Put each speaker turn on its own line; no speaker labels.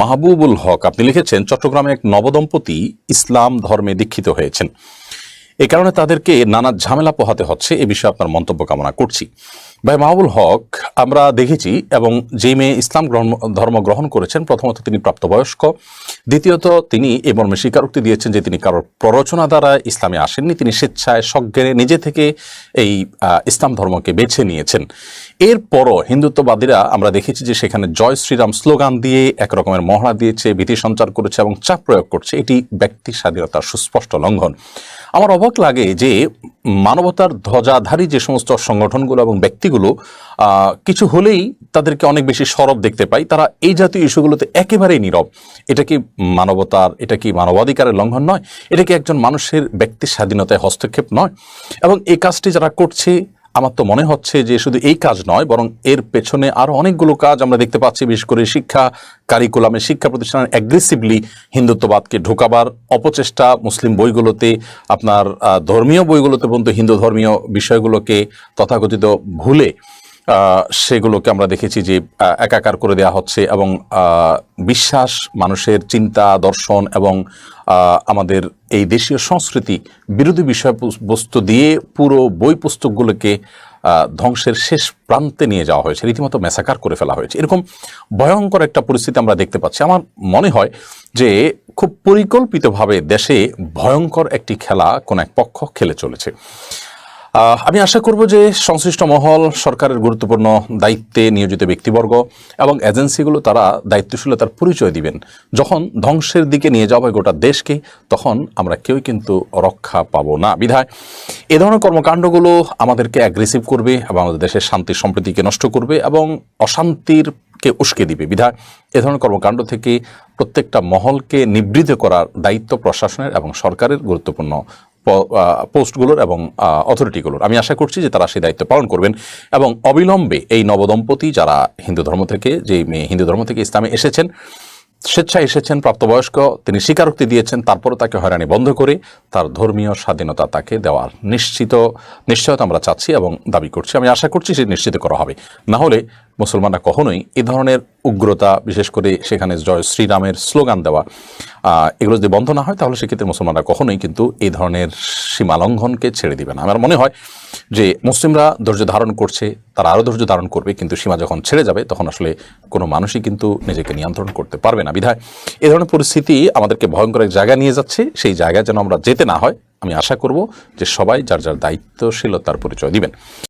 মাহবুবুল হক, আপনি লিখেছেন, চট্টগ্রামে এক নবদম্পতি ইসলাম ধর্মে দীক্ষিত হয়েছেন। এ কারণে তাদেরকে নানা ঝামেলা পোহাতে হচ্ছে, এ বিষয়ে আপনার মন্তব্য কামনা করছি। ভাই মাহবুল হক, আমরা দেখেছি এবং যে মেয়ে ইসলাম ধর্ম গ্রহণ করেছেন, প্রথমত তিনি প্রাপ্তবয়স্ক, দ্বিতীয়ত তিনি এ মর্মে স্বীকারোক্তি দিয়েছেন যে তিনি কারোর প্ররোচনা দ্বারা ইসলামে আসেননি, তিনি স্বেচ্ছায় সজ্ঞানে নিজে থেকে এই ইসলাম ধর্মকে বেছে নিয়েছেন। এরপরও হিন্দুত্ববাদীরা আমরা দেখেছি যে সেখানে জয় শ্রীরাম স্লোগান দিয়ে এক রকমের মহড়া দিয়েছে, ভীতি সঞ্চার করেছে এবং চাপ প্রয়োগ করছে। এটি ব্যক্তি স্বাধীনতার সুস্পষ্ট লঙ্ঘন। আমার অবাক লাগে যে মানবতার ধ্বজাধারী যে সমস্ত সংগঠনগুলো এবং ব্যক্তিগুলো কিছু হলেই তাদেরকে অনেক বেশি সরব দেখতে পাই। তারা এই জাতীয় ইস্যুগুলোতে একেবারেই নীরব। এটা কি মানবতার, এটা কি মানবাধিকারের লঙ্ঘন নয়? এটা কি একজন মানুষের ব্যক্তি স্বাধীনতায় হস্তক্ষেপ নয়? এবং এই কাজটি যারা করছে আমার তো মনে হচ্ছে যে শুধু এই কাজ নয়, বরং এর পেছনে আরও অনেকগুলো কাজ আমরা দেখতে পাচ্ছি, বিশেষ করে শিক্ষা কারিকুলামে, শিক্ষা প্রতিষ্ঠানের অ্যাগ্রেসিভলি হিন্দুত্ববাদকে ঢোকাবার অপচেষ্টা মুসলিম বইগুলোতে, আপনার ধর্মীয় বইগুলোতে পর্যন্ত হিন্দু ধর্মীয় বিষয়গুলোকে তথাকথিত ভুলে সেগুলোকে আমরা দেখেছি যে একাকার করে দেওয়া হচ্ছে এবং বিশ্বাস, মানুষের চিন্তা, দর্শন এবং আমাদের এই দেশীয় সংস্কৃতি বিরোধী বিষয়বস্তু দিয়ে পুরো বই পুস্তকগুলোকে ধ্বংসের শেষ প্রান্তে নিয়ে যাওয়া হয়েছে। রীতিমতো মেসাকার করে ফেলা হয়েছে। এরকম ভয়ঙ্কর একটা পরিস্থিতি আমরা দেখতে পাচ্ছি। আমার মনে হয় যে, খুব পরিকল্পিতভাবে দেশে ভয়ঙ্কর একটি খেলা কোন এক পক্ষ খেলে চলেছে। আমি আশা করব যে সংশ্লিষ্ট মহল, সরকারের গুরুত্বপূর্ণ দায়িত্বে নিয়োজিত ব্যক্তিবর্গ এবং এজেন্সিগুলো তারা দায়িত্বশীলতার পরিচয় দিবেন। যখন ধ্বংসের দিকে নিয়ে যাওয়া হয় গোটা দেশকে, তখন আমরা কেউই কিন্তু রক্ষা পাবো না। বিধায়, এ ধরনের কর্মকাণ্ডগুলো আমাদেরকে অ্যাগ্রেসিভ করবে এবং আমাদের দেশের শান্তি সম্প্রীতিকে নষ্ট করবে এবং অশান্তির কে উস্কে দিবে। বিধায়, এ ধরনের কর্মকাণ্ড থেকে প্রত্যেকটা মহলকে নিবৃত করার দায়িত্ব প্রশাসনের এবং সরকারের গুরুত্বপূর্ণ পোস্টগুলোর এবং অথরিটিগুলোর আমি আশা করছি যে তারা সেই দায়িত্ব পালন করবেন এবং অবিলম্বে এই নবদম্পতি যারা হিন্দু ধর্ম থেকে, যে মেয়ে হিন্দু ধর্ম থেকে ইসলামে এসেছেন, স্বেচ্ছায় এসেছেন, প্রাপ্তবয়স্ক, তিনি স্বীকারোক্তি দিয়েছেন তারপরে তাকে হয়রানি বন্ধ করে তার ধর্মীয় স্বাধীনতা তাকে দেওয়ার নিশ্চিত, নিশ্চয়তা আমরা চাচ্ছি এবং দাবি করছি। আমি আশা করছি সে নিশ্চিত করা হবে। না হলে মুসলমানরা কখনোই এ ধরনের উগ্রতা, বিশেষ করে সেখানে জয় শ্রীরামের স্লোগান দেওয়া এগুলো যদি বন্ধ না হয়, তাহলে সেক্ষেত্রে মুসলমানরা কখনোই কিন্তু এই ধরনের সীমালঙ্ঘনকে ছেড়ে দিবে না। আমার মনে হয় যে মুসলিমরা ধৈর্য ধারণ করছে, তারা আরও ধৈর্য ধারণ করবে, কিন্তু সীমা যখন ছেড়ে যাবে, তখন আসলে কোনো মানুষই কিন্তু নিজেকে নিয়ন্ত্রণ করতে পারবে না। বিধায় এ ধরনের পরিস্থিতি আমাদেরকে ভয়ঙ্কর এক জায়গায় নিয়ে যাচ্ছে, সেই জায়গায় যেন আমরা যেতে না হয়। আমি আশা করব যে সবাই যার যার দায়িত্বশীলতার পরিচয় দিবেন।